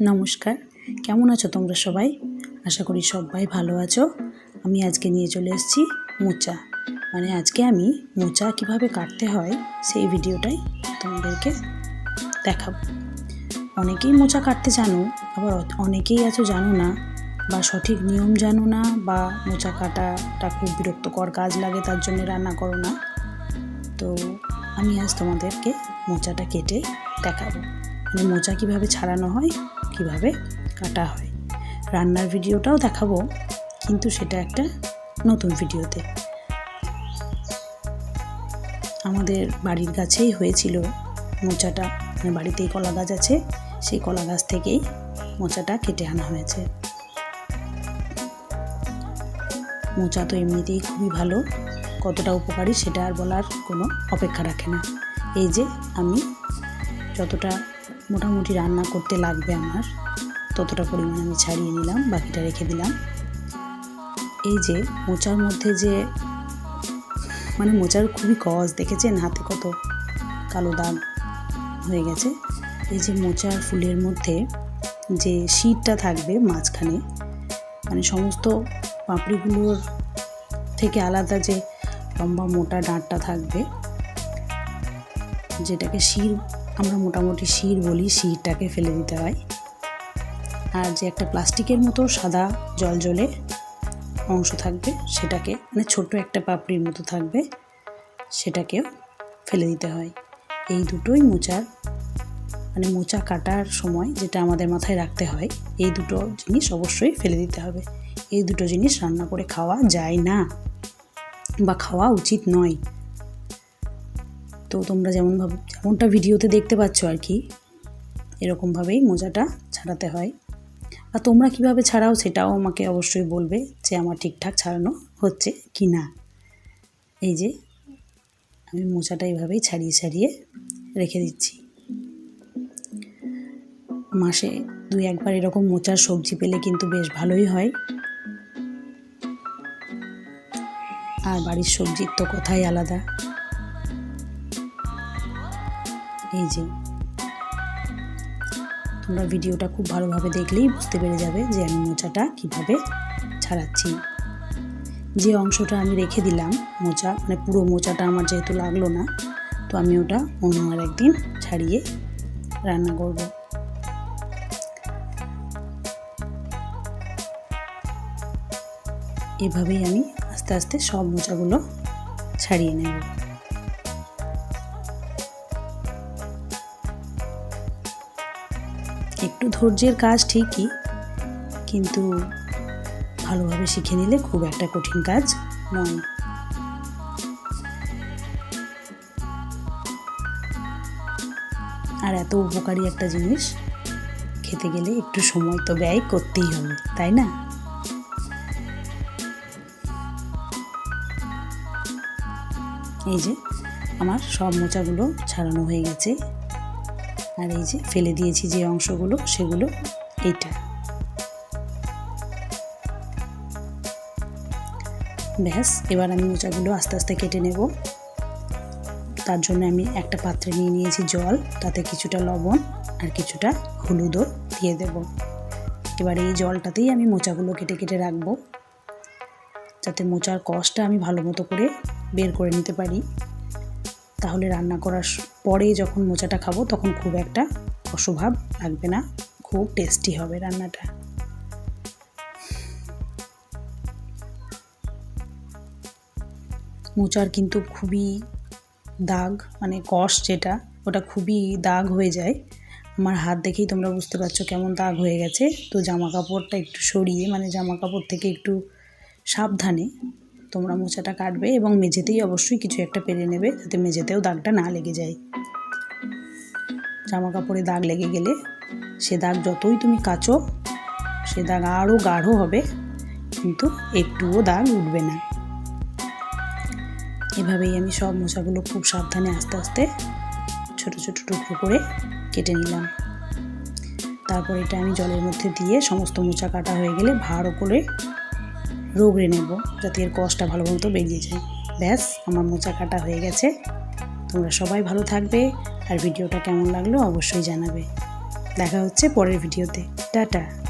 নমস্কার। কেমন আছো তোমরা সবাই? আশা করি সবাই ভালো আছো। আমি আজকে নিয়ে চলে এসেছি মোচা। মানে আজকে আমি মোচা কীভাবে কাটতে হয় সেই ভিডিওটাই তোমাদেরকে দেখাবো। অনেকেই মোচা কাটতে জানো, আবার অনেকেই আছো জানো না, বা সঠিক নিয়ম জানো না, বা মোচা কাটাটা খুব বিরক্তকর কাজ লাগে, তার জন্য রান্না করো না। তো আমি আজ তোমাদেরকে মোচাটা কেটে দেখাবো। মানে মোচা কীভাবে ছাড়ানো হয় কীভাবে কাটা হয়। রান্নার ভিডিওটাও দেখাবো, কিন্তু সেটা একটা নতুন ভিডিওতে। আমাদের বাড়ির গাছেই হয়েছিল মোচাটা মানে বাড়িতেই কলা গাছ আছে, সেই কলা গাছ থেকেই মোচাটা কেটে আনা হয়েছে। মোচা তো এমনিতেই খুবই ভালো, কতটা উপকারী সেটা আর বলার কোনো অপেক্ষা রাখে না। এই যে আমি যতটা মোটামুটি রান্না করতে লাগবে আমার। ততটা পরিমাণ আমি ছাড়িয়ে নিলাম, বাকিটা রেখে দিলাম। এই যে মোচার মধ্যে যে মানে মোচার খুবই কজ দেখেছেন হাতে কত কালো দাগ হয়ে গেছে? এই যে মোচার ফুলের মধ্যে যে শীতটা থাকবে মাঝখানে মানে সমস্ত পাপড়িগুলোর থেকে আলাদা যে লম্বা মোটা ডাঁটটা থাকবে, যেটাকে শির আমরা মোটামুটি শির বলি, শিরটাকে ফেলে দিতে হয়। আর যে একটা প্লাস্টিকের মতো সাদা জল জলে অংশ থাকবে, সেটাকে মানে ছোট একটা পাপড়ির মতো থাকবে, সেটাকেও ফেলে দিতে হয়। এই দুটোই মোচার মানে মোচা কাটার সময় যেটা আমাদের মাথায় রাখতে হয়, এই দুটো জিনিস অবশ্যই ফেলে দিতে হবে। এই দুটো জিনিস রান্না করে খাওয়া যায় না, বা খাওয়া উচিত নয়। তো তোমরা যেমনভাবে যেমনটা ভিডিওতে দেখতে পাচ্ছ আর কি, এরকমভাবেই মোজাটা ছাড়াতে হয়। আর তোমরা কীভাবে ছাড়াও সেটাও আমাকে অবশ্যই বলবে যে আমার ঠিকঠাক ছাড়ানো হচ্ছে কি না। এই যে, আমি মোচাটা এইভাবেই ছাড়িয়ে ছাড়িয়ে রেখে দিচ্ছি। মাসে দুই একবার এরকম মোচার সবজি পেলে কিন্তু বেশ ভালোই হয়। আর বাড়ির সবজির তো কথাই আলাদা। এই যে, তোমরা ভিডিওটা খুব ভালোভাবে দেখলেই বুঝতে পেরে যাবে যে আমি মোচাটা কীভাবে ছাড়াচ্ছি। যে অংশটা আমি রেখে দিলাম মোচা মানে পুরো মোচাটা আমার যেহেতু লাগল না, তো আমি ওটা অন্য আর একদিন ছাড়িয়ে রান্না করব। এভাবেই আমি আস্তে আস্তে সব মোচাগুলো ছাড়িয়ে নেব। একটু ধৈর্যের কাজ ঠিকই, কিন্তু ভালোভাবে শিখে নিলে খুব একটা কঠিন কাজ নয়। আর এত উপকারী একটা জিনিস, খেতে গেলে একটু সময় তো ব্যয় করতেই হবে, তাই না? এই যে, আমার সব মোচাগুলো ছাড়ানো হয়ে গেছে। আর এই যে ফেলে দিয়েছি যে অংশগুলো, সেগুলো এইটা। ব্যাস, এবার আমি মোচাগুলো আস্তে আস্তে কেটে নেব। তার জন্য আমি একটা পাত্রে নিয়ে নিয়েছি জল, তাতে কিছুটা লবণ আর কিছুটা হলুদও দিয়ে দেব। এবার এই জলটাতেই আমি মোচাগুলো কেটে কেটে রাখব। যাতে মোচার কষটা আমি ভালো মতো করে বের করে নিতে পারি। তাহলে রান্না করার পরে যখন মোচাটা খাব, তখন খুব একটা অস্বভাব লাগবে না। খুব টেস্টি হবে রান্নাটা। মোচার কিন্তু খুবই দাগ মানে কষ যেটা, ওটা খুবই দাগ হয়ে যায়। আমার হাত দেখেই তোমরা বুঝতে পারছ কেমন দাগ হয়ে গেছে। তো জামা কাপড়টা একটু সরিয়ে মানে জামা কাপড় থেকে একটু সাবধানে তোমরা মোচাটা কাটবে এবং মেঝেতেই অবশ্যই কিছু একটা পেরে নেবে যাতে মেঝেতেও দাগটা না লেগে যায়। জামা কাপড়ে দাগ লেগে গেলে সে দাগ যতই তুমি কাচো, সে দাগ আরও গাঢ় হবে, কিন্তু একটুও দাগ উঠবে না। এভাবেই আমি সব মোচাগুলো খুব সাবধানে আস্তে আস্তে ছোট ছোট টুকরো করে কেটে নিলাম। তারপর এটা আমি জলের মধ্যে দিয়ে সমস্ত মোচা কাটা হয়ে গেলে ভালো করে রোগড়ে নেব, যাতে এর কষ্টটা ভালো মতো বেরিয়ে যায়। ব্যাস, আমার মোচা কাটা হয়ে গেছে। তোমরা সবাই ভালো থাকবে, আর ভিডিওটা কেমন লাগল অবশ্যই জানাবে। দেখা হচ্ছে পরের ভিডিওতে। টাটা।